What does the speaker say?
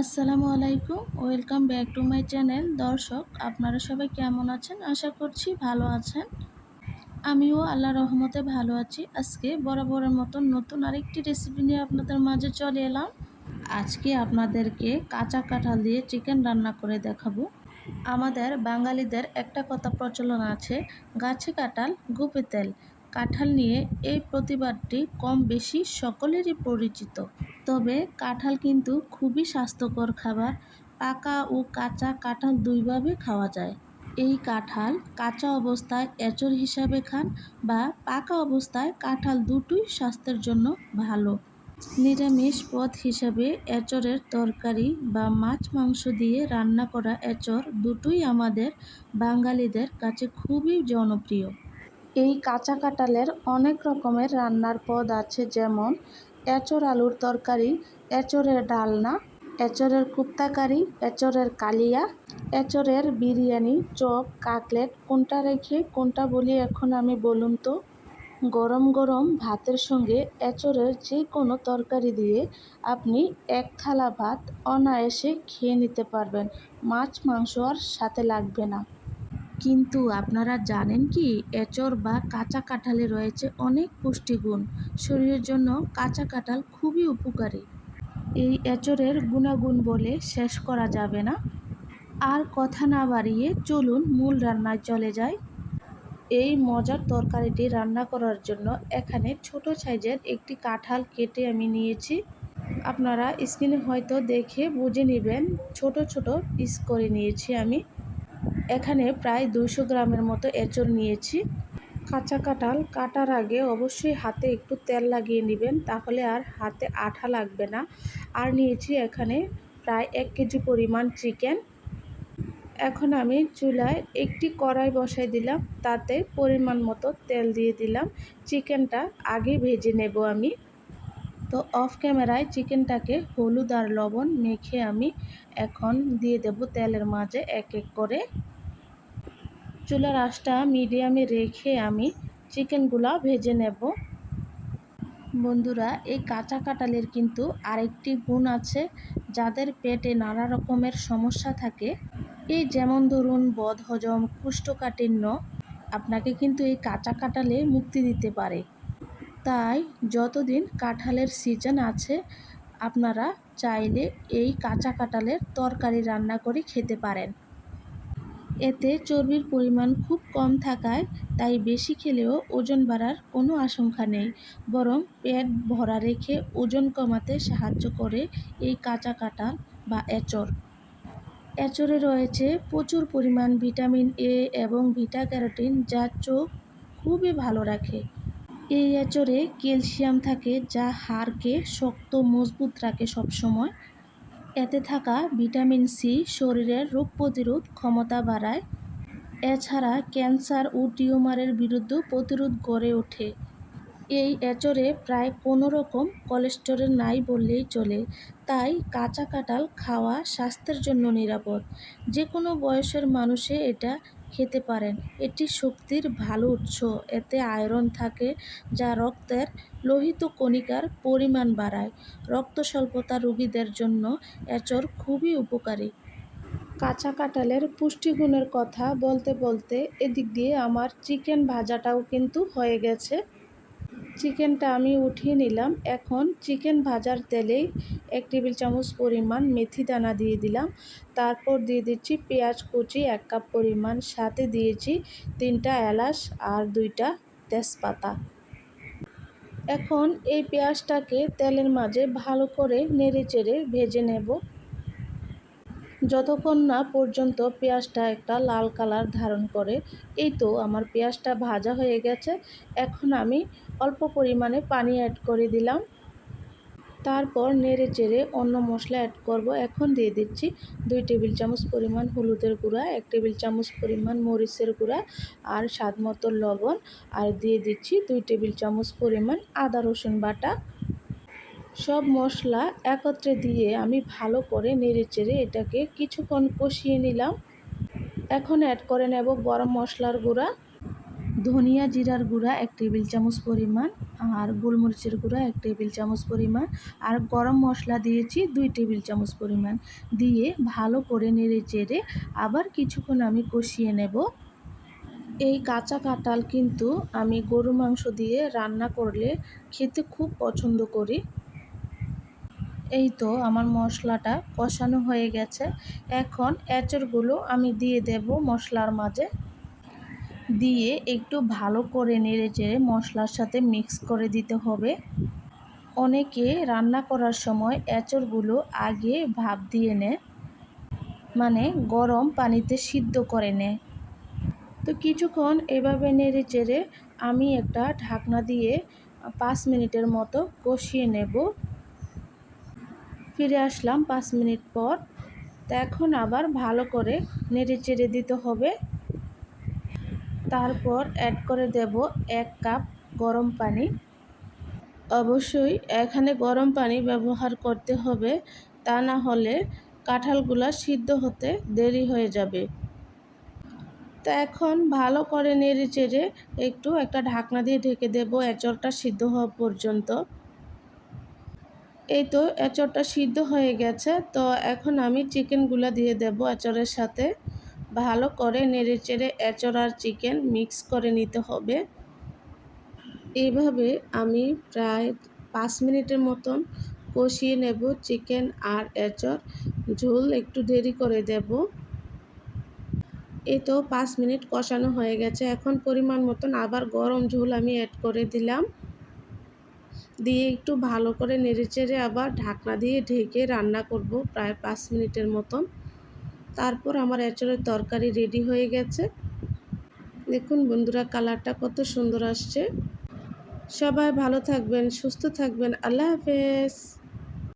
আসসালামু আলাইকুম। Welcome back to my channel দর্শক, আপনারা সবাই কেমন আছেন? আশা করছি ভালো আছেন। আমিও আল্লাহ রহমতে ভালো আছি। আজকে বরাবরের মতন নতুন আরেকটি রেসিপি নিয়ে আপনাদের মাঝে চলে এলাম। আজকে আপনাদেরকে কাঁচা কাঁঠাল দিয়ে চিকেন রান্না করে দেখাবো। আমাদের বাঙালিদের একটা কথা প্রচলন আছে, গাছে কাঁঠাল, গুপে তেল। কাঁঠাল নিয়ে এই প্রতিবাদটি কম বেশি সকলেরই পরিচিত। তবে কাঁঠাল কিন্তু খুবই স্বাস্থ্যকর খাবার। পাকা ও কাঁচা কাঁঠাল দুইভাবে খাওয়া যায়। এই কাঁঠাল কাঁচা অবস্থায় এঁচড় হিসাবে খান বা পাকা অবস্থায় কাঁঠাল দুটোই স্বাস্থ্যের জন্য ভালো। নিরামিষ পদ হিসাবে এঁচড়ের তরকারি বা মাছ মাংস দিয়ে রান্না করা এঁচড় দুটোই আমাদের বাঙালিদের কাছে খুবই জনপ্রিয়। এই কাঁচা কাঁঠালের অনেক রকমের রান্নার পদ আছে যেমন এঁচড় আলুর তরকারি এঁচড়ের ডালনা এঁচড়ের কুপ্তাকারি এঁচড়ের কালিয়া এঁচড়ের বিরিয়ানি, চপ, কাকলেট, কোনটা রেখে কোনটা বলি এখন আমি বলুন তো? গরম গরম ভাতের সঙ্গে এঁচড়ের যে কোনো তরকারি দিয়ে আপনি এক থালা ভাত অনায়াসে খেয়ে নিতে পারবেন। মাছ, মাংস আর সাথে লাগবে না। কিন্তু আপনারা জানেন কি, এঁচড় বা কাঁচা কাঁঠালে রয়েছে অনেক পুষ্টিগুণ। শরীরের জন্য কাঁচা কাঁঠাল খুবই উপকারী। এই এঁচড়ের গুণাগুণ বলে শেষ করা যাবে না। আর কথা না বাড়িয়ে চলুন মূল রান্নায় চলে যাই। এই মজার তরকারিটি রান্না করার জন্য এখানে ছোট সাইজের একটি কাঁঠাল কেটে আমি নিয়েছি। আপনারা স্ক্রিনে হয়তো দেখে বুঝে নেবেন, ছোট ছোট পিস করে নিয়েছি আমি। এখানে প্রায় দুশো গ্রামের মতো এঁচড় নিয়েছি। কাঁচা কাঁঠাল কাটার আগে অবশ্যই হাতে একটু তেল লাগিয়ে নেবেন, তাহলে আর হাতে আঠা লাগবে না। আর নিয়েছি এখানে প্রায় এক কেজি পরিমাণ চিকেন। এখন আমি চুলায় একটি কড়াই বসাই দিলাম, তাতে পরিমাণ মতো তেল দিয়ে দিলাম। চিকেনটা আগে ভেজে নেব আমি। তো অফ ক্যামেরায় চিকেনটাকে হলুদ আর লবণ মেখে আমি এখন দিয়ে দেব তেলের মাঝে এক এক করে। চুলার আঁচটা মিডিয়ামে রেখে আমি চিকেনগুলো ভেজে নেব। বন্ধুরা, এই কাঁচা কাঁঠালের কিন্তু আরেকটি গুণ আছে, যাদের পেটে নানা রকমের সমস্যা থাকে। এই যেমন ধরুন, বদহজম, কুষ্ঠকাঠিন্য, আপনাকে কিন্তু এই কাঁচা কাঁঠালে মুক্তি দিতে পারে। তাই যতদিন কাঁঠালের সিজন আছে, আপনারা চাইলে এই কাঁচা কাঁঠালের তরকারি রান্না করে খেতে পারেন। এতে চর্বির পরিমাণ খুব কম থাকায় তাই বেশি খেলেও ওজন বাড়ার কোনো আশঙ্কা নেই। বরং পেট ভরা রেখে ওজন কমাতে সাহায্য করে এই কাঁচা কাঁঠাল বা এঁচড়। এঁচড়ে রয়েছে প্রচুর পরিমাণ ভিটামিন এ এবং ভিটা ক্যারোটিন যা চোখ খুবই ভালো রাখে। এই এঁচড়ে ক্যালসিয়াম থাকে যা হাড়কে শক্ত, মজবুত রাখে সবসময় এতে থাকা ভিটামিন সি শরীরের রোগ প্রতিরোধ ক্ষমতা বাড়ায়। এছাড়া ক্যান্সার ও টিউমারের বিরুদ্ধে প্রতিরোধ গড়ে ওঠে। এই এঁচড়ে প্রায় কোনো রকম কোলেস্টেরল নাই বললেই চলে। তাই কাঁচা কাঁঠাল খাওয়া স্বাস্থ্যের জন্য নিরাপদ। যে কোনো বয়সের মানুষে এটা খেতে পারেন। এটি শক্তির ভালো উৎস। এতে আয়রন থাকে যা রক্তের লোহিত কণিকার পরিমাণ বাড়ায়। রক্ত স্বল্পতা রোগীদের জন্য এচর খুবই উপকারী। কাঁচা কাঁঠালের পুষ্টিগুণের কথা বলতে বলতে এদিক দিয়ে আমার চিকেন ভাজাটাও কিন্তু হয়ে গেছে। চিকেনটা আমি উঠিয়ে নিলাম। এখন চিকেন ভাজার তেলেই এক টেবিল চামচ পরিমাণ মেথি দানা দিয়ে দিলাম। তারপর দিয়ে দিচ্ছি পেঁয়াজ কুচি, এক কাপ পরিমাণ সাথে দিয়েছি তিনটা এলাচ আর দুইটা তেজপাতা। এখন এই পেঁয়াজটাকে তেলের মাঝে ভালো করে নেড়ে চেড়ে ভেজে নেব। যতক্ষণ না পর্যন্ত পেঁয়াজটা একটা লাল কালার ধারণ করে, এই তো আমার পেঁয়াজটা ভাজা হয়ে গেছে। এখন আমি অল্প পরিমাণে পানি অ্যাড করে দিলাম। তারপর নেড়ে চেড়ে অন্য মশলা অ্যাড করব। এখন দিয়ে দিচ্ছি দুই টেবিল চামচ পরিমাণ হলুদের গুঁড়া, এক টেবিল চামচ পরিমাণ মরিচের গুঁড়া আর স্বাদ মতো লবণ। আর দিয়ে দিচ্ছি দুই টেবিল চামচ পরিমাণ আদা রসুন বাটা। সব মশলা একত্রে দিয়ে আমি ভালো করে নেড়ে চেড়ে এটাকে কিছুক্ষণ কষিয়ে নিলাম। এখন অ্যাড করে নেব গরম মশলার গুঁড়া, ধনিয়া জিরার গুঁড়া এক টেবিল চামচ পরিমাণ আর গোলমরিচের গুঁড়া এক টেবিল চামচ পরিমাণ আর গরম মশলা দিয়েছি দুই টেবিল চামচ পরিমাণ। দিয়ে ভালো করে নেড়ে চেড়ে আবার কিছুক্ষণ আমি কষিয়ে নেব। এই কাঁচা কাঁঠাল কিন্তু আমি গরু মাংস দিয়ে রান্না করলে খেতে খুব পছন্দ করি। এই তো আমার মশলাটা কষানো হয়ে গেছে। এখন এঁচড়গুলো আমি দিয়ে দেব মশলার মাঝে। দিয়ে একটু ভালো করে নেড়ে চেড়ে মশলার সাথে মিক্স করে দিতে হবে। অনেকে রান্না করার সময় এঁচড়গুলো আগে ভাপ দিয়ে নেয় মানে গরম পানিতে সিদ্ধ করে নেয়। তো কিছুক্ষণ এভাবে নেড়ে চেড়ে আমি একটা ঢাকনা দিয়ে পাঁচ মিনিটের মতো কষিয়ে নেব। ফিরে আসলাম পাঁচ মিনিট পর। তো এখন আবার ভালো করে নেড়ে চেড়ে দিতে হবে। তারপর অ্যাড করে দেব এক কাপ গরম পানি। অবশ্যই এখানে গরম পানি ব্যবহার করতে হবে, তা না হলে কাঁঠালগুলা সিদ্ধ হতে দেরি হয়ে যাবে। তো এখন ভালো করে নেড়ে চেড়ে একটু একটা ঢাকনা দিয়ে ঢেকে দেব, এঁচড়টা সিদ্ধ হওয়া পর্যন্ত। এই তো এঁচড়টা সিদ্ধ হয়ে গেছে, তো এখন আমি চিকেনগুলো দিয়ে দেব এঁচড়ের সাথে। ভালো করে নেড়ে চেড়ে এঁচড় আর চিকেন মিক্স করে নিতে হবে। এইভাবে আমি প্রায় পাঁচ মিনিটের মতন কষিয়ে নেব চিকেন আর এঁচড়। ঝোল একটু দেরি করে দেব। এই তো পাঁচ মিনিট কষানো হয়ে গেছে। এখন পরিমাণ মতন আবার গরম ঝোল আমি অ্যাড করে দিলাম। দিয়ে একটু ভালো করে নেড়েচেড়ে আবার ঢাকনা দিয়ে ঢেকে রান্না করব প্রায় পাঁচ মিনিটের মতন। তারপর আমার এঁচড়ের তরকারি রেডি হয়ে গেছে। দেখুন বন্ধুরা, কালারটা কত সুন্দর আসছে। সবাই ভালো থাকবেন, সুস্থ থাকবেন। আল্লাহ হাফেজ।